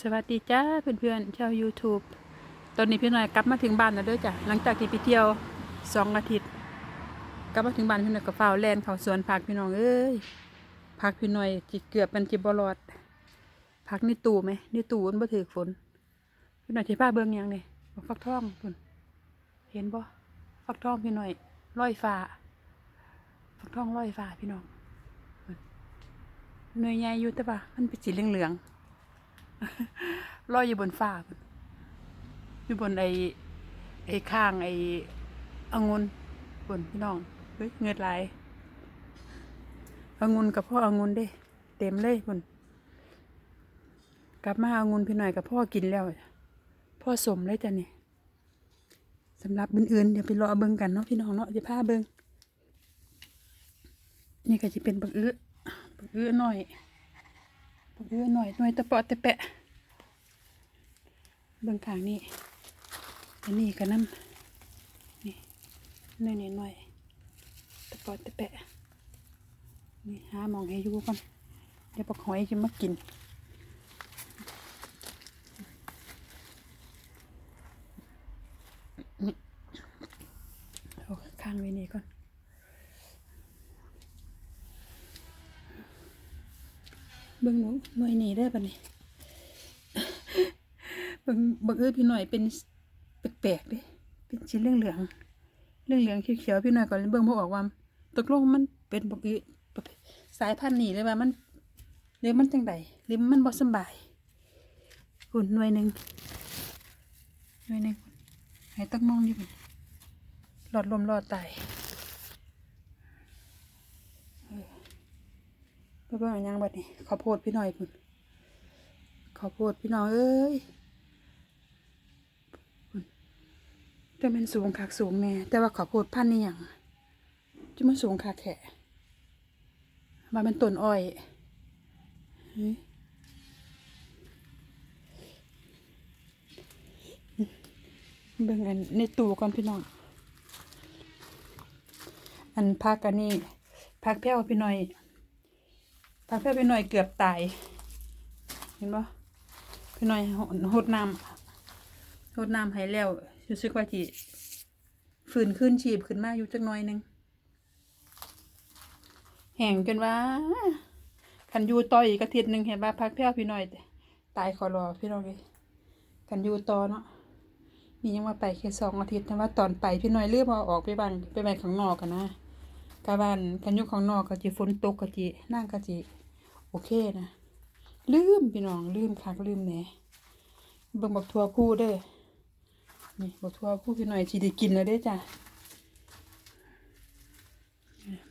สวัสดีจ้าเพื่อนๆชาว YouTube ตอนนี้พี่หน่อยกลับมาถึงบ้านแล้วด้อจ้ะหลังจากที่ไปเที่ยวสองอาทิตย์กลับมาถึงบ้านพี่หน่อยก็ฝ้าแลนเขาสวนผักพี่น้องเอ้ยผักพี่หน่อยจิเกือบมันจิบรอดผักนี่ตู่ไหมนี่ตู่มันบ่ถือฝนพี่หน่อยสิพาเบิ่งยังนี่บักฟักทองพุ่นเห็นบ่ฟักทองพี่หน่อยลอยฟ้าฟักทองลอยฟ้าพี่น้องพุ่นหน่วยใหญ่อยู่แต่ว่ามันเป็นสีเหลืองๆ ลอยอยู่บนฟ้าอยู่บนไอ้ไอ้ข้างไอ้องุ่นบนพี่น้องเฮ้ยเงือดไหลายองุ่นกับพ่อองุ่นเด้เต็มเลยพุ่นกลับมาองุ่นพี่หน่อยกับพ่อกินแล้วพ่อสมเลยจ้ะนี่สำหรับอื่นๆเดี๋ยวไปรอเบิ่งกันเนาะพี่น้องเนาะจะพาเบิ่งนี่ก็จะเป็นบักอื้อบักอื้อหน่อย บักอื้อหน่อยหน่อยตะเปาะตะแปะเบิ่งข้างนี้อันนี้ก็น้ำนี่น้อยหน่อยตะเปอตะแปะนี่หามองให้อยู่ก่อนเดี๋ยวปลาหอยจะมากินนี่เอาข้างไว้นี่ก่อน บิ่งหนูหน่วยนี่ได้ปะเนี่เบิ่งเบิ่งเอ้ยพี่หน่อยเป็นแปลกๆด้เป็นชิ้นเหลืองๆเหลืองเขียวๆพี่หน่อยก่อนเบิ่งบ่ออกว่าตกลงมันเป็นบักอื้อสายพันธุ์นี้เลยว่ามันหรือมันจังใดหรือมันบ่สบายคุณหน่วยหนึ่งหน่วยหนึ่งให้ตักมองอยู่หลอดลมหลอดตายเออไป เบิ่งอันยังบัดนี้ข้าวโพดพี่หน่อยพุ่นข้าวโพดพี่น้องเอ้ยแต่มันสูงคักสูงแน่แต่ว่าขอพูดพันนี่อย่างจะมันสูงคักแค่ว่ามันต้นอ้อยเบิ่งอันในตู้ก่อนพี่น้อง อันพักอันนี้พักแพ้วพี่หน่อย พักแพ้วพี่หน่อยเกือบตาย เห็นปะพี่หน่อยหดน้ำรดน้ำให้แล้วรู้สึกว่าจีฝืนขึ้นฉีบขึ้นมาอยู่จักหน่อยหนึงแห้งจนว่าขันยูต่ออีกอาทิตย์หนึ่งเห็นว่าพักแพ้วพี่หน้อย ตายขอรอพี่น้องเลยขันยูต่อเนาะนี่ยังว่าไปแค่สองอาทิตย์แต่ว่าตอนไปพี่หน้อยเลือกเอาออกไปบ้านไปบ้านข้างนอกกันนะ กาบ้านกันยู่ข้างนอกก็จีฝนตกก็จีนั่งก็จีโอเคนะลืมพี่น้องลืมคักลืมแหนเบิ่งบักทัวผู้เด้อนี่บักทัวผู้พี่หน่อยสิได้กินแล้วเด้จ้ะ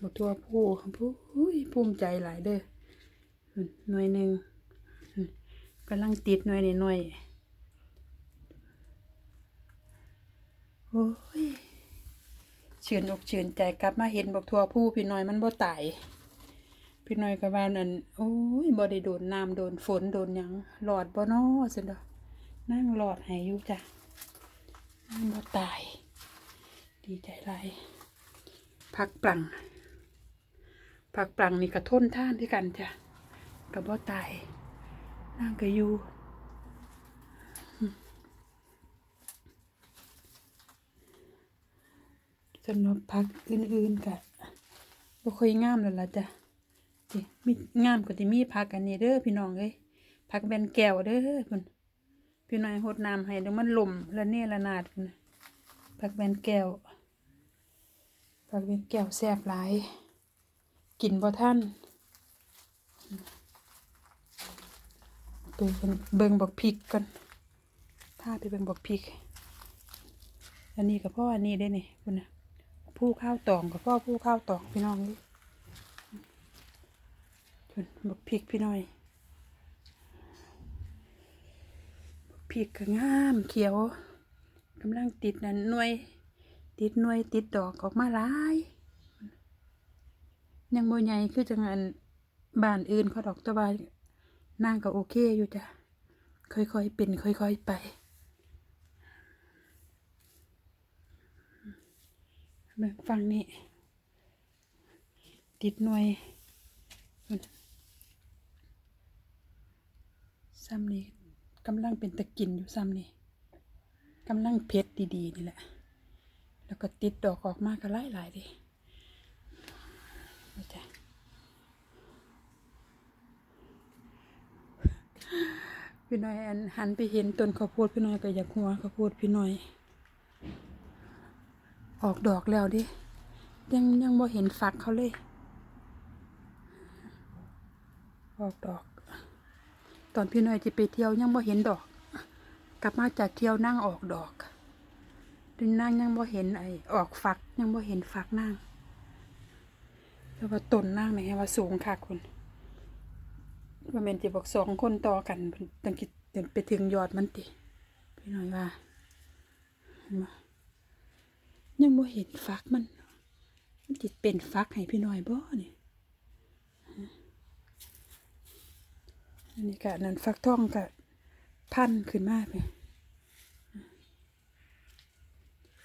บักทัวผู้ผู้ภูมิใจหลายเด้อหน่วยหนึ่งกำลังติดหน่วยนี่หน่วยโอ้ย ชื่นอกเชื่นใจกลับมาเห็นบักทัวผู้พี่น้อยมันบ่ตายพี่น้อยก็ว่านั่นโอ้ยบ่ได้โดนน้ำโดนฝนโดนหยังหลอดบ่นอซั่นดอกนั่งหลอดให้อยู่จ้ะนั่งบ่ตาย ดีใจหลยพักปลังพักปลังนี่กระทนท่านด้วยกันจ้ะกับบ่ตายนั่งก็อยู่อืม สำหรับพักอื่นๆกะบ่ค่อยงามแล้วล่ะจ้ะสิมีงามก็สิมีพักอันนี้เด้อพี่น้องเอ้ยพักแบนแก้วเด้อพุ่นพี่น้อยหดน้ำให้เดี๋ยวมันหล่มละเน่ละนาดพุ่นน่ะผักแบนแก้วผักแบนแก้วแซ่บหลายกินบ่ท่านไปเบิ่งบักพริกก่อนพาไปเบิ่งบักพริก อันนี้กับพ่ออันนี้ได้นี่คุณนะ ผู้ข้าวตองกับพ่อผู้ข้าวตองพี่น้องนี่คุณบักพริกพี่น้อยพริกก็งามเขียวกำลังติดนั่นหน่วย ติดหน่วยติดดอกออกมาหลายยังโบใหญ่คือจังอันบ้านอื่นเขาดอกตะวันนางก็โอเคอยู่จ้ะค่อยๆเป็นค่อยๆไป เบิ่งฟังนี่ติดหน่วยซ้ำนี่กำลังเป็นตะกินอยู่ซ้ำนี่กำลังเพชรดีๆนี่แหละ แล้วก็ติดดอกออกมาก็หลายๆดิจ้ะพี่น้อยอันหันไปเห็นต้นข้าวโพดพี่น้อยก็อยากหัวข้าวโพดพี่น้อย ออกดอกแล้วดิ ยังยังบ่เห็นฝักเขาเลย ออกดอก ตอนพี่น้อยจะไปเที่ยวยังบ่เห็นดอก กลับมาจากเที่ยวนั่งออกดอกดึงนั่งยังบ่เห็นไอออกฝักยังบ่เห็นฝักนั่งแต่ว่าต้นนั่งเนี่ยว่าสูงค่ะคุณว่าเมนจะบอกสองคนต่อกันตั้งคิดไปถึงยอดมันติพี่น้อยว่าเห็นบ่ ยังบ่เห็นฝักมัน มันจิเป็นฟักให้พี่น้อยบ่เนี่ยอันนี้กะนั่นฟักทองกะพันขึ้นมาไป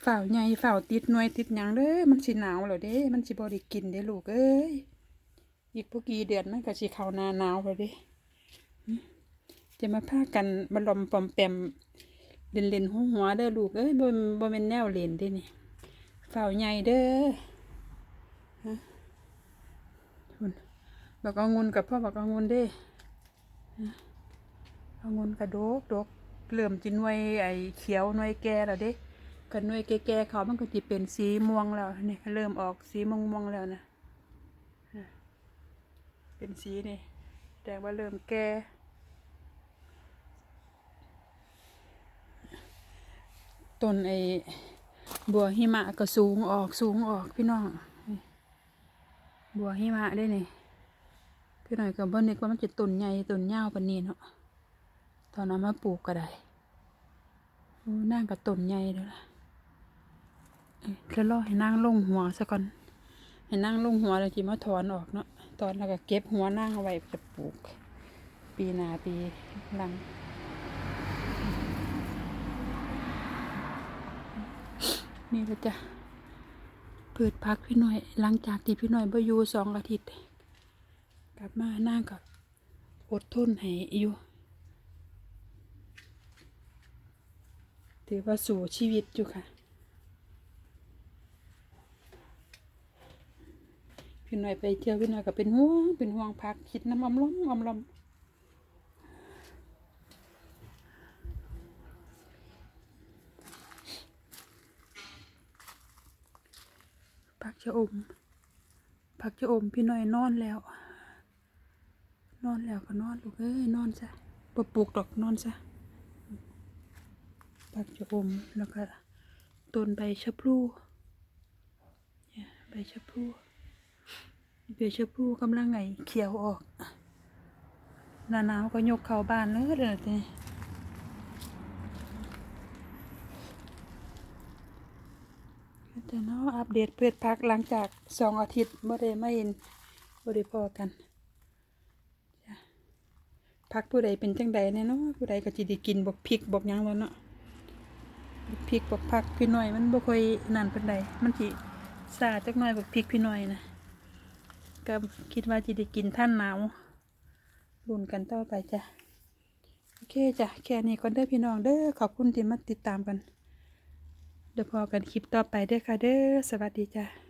ฝ่าวใหญ่ฝ่าวติดหน่วยติดหยังเด้อมันสิหนาวแล้วเด้ มันสิบ่ได้กินเด้ลูกเอ้ยอีกพวกกี่เดือนมันก็สิเข้าหน้าหนาวแล้วเด้จะมาพากันบลอมปอมแปมเล่นเล่นหัวหัวเด้อลูกเอ้ยบ่บ่แม่นแนวเล่นเด้นี่ ฝ่าวใหญ่เด้อคุณบักเอางุนกับพ่อบักเอางุนเด้เอางุนกระโดกดกเริ่มจินวยไอ้เขียวหน่วยแก่แล้วเด้กันหน่วยแก่ๆเขามันก็จะเป็นสีม่วงแล้วนี่เริ่มออกสีม่วงๆแล้วนะอะเป็นสีนี่แต่ว่าเริ่มแก่ต้นไอ้ บัวหิมะก็สูงออกสูงออกพี่น้องบัวหิมะได้นี่พี่หน่อยกับเบิ้ลนี่ว่ามันจะต้นใหญ่ต้นยาวปานนี้เนาะตอนนั้นมาปลูกก็ได้นั่งกับต้นใหญ่เลยล่ะเอ้ยแล้วรอให้นั่งลงหัวซะก่อนให้นั่งลงหัวแล้วจีมาถอนออกเนาะตอนแล้วก็เก็บหัวนั่งเอาไว้จะปลูก ปีหน้าปีหลัง นี่ละจ้ะเปิดพักพี่หน่อย หลังจากที่พี่หน่อยบ่อยู่สองอาทิตย์ กลับมานั่งกับอดทนให้อยู่ถือว่าสู่ชีวิตอยู่ค่ะ พี่หน่อยไปเที่ยวพี่หน่อยก็เป็นห่วงเป็นห่วงพักคิดน้ำอมล้อมอมล้อม พักจะอมพักจะอมพี่น่อยนอนแล้ว นอนแล้วก็นอนลูกเอ้ยนอนซะปปลูกดอกนอนซะพักจะอมแล้วก็ต้นใบชะพลูเนี่ยใบชะพลูใบชะพลูกำลังไงเขียวออกหน้าหนาวก็ยกเข้าบ้านเลยเดี๋ย วนี้แต่เนาะอัปเดตเพื่อพักหลังจากสองอาทิตย์ไม่ได้ไม่เห็นไม่ได้พอกันพักผู้ใดเป็นจังใดแน่เนาะผู้ใดก็จิได้กินบกพริกบกยังแล้วเนาะบกพริกบกผักพี่น้อย มันบ่ค่อยนั่นปานใดมันสิซาจักหน่อยบกพริกพี่น้อยนะก็คิดว่าจิได้กินท่านหนาวรุ่นกันต่อไปจ้ะโอเคจ้ะแค่นี้ก่อนเด้อพี่น้องเด้อขอบคุณที่มาติดตามกัน เดี๋ยวพอกันคลิปต่อไปเด้อค่ะเด้อสวัสดีจ้ะ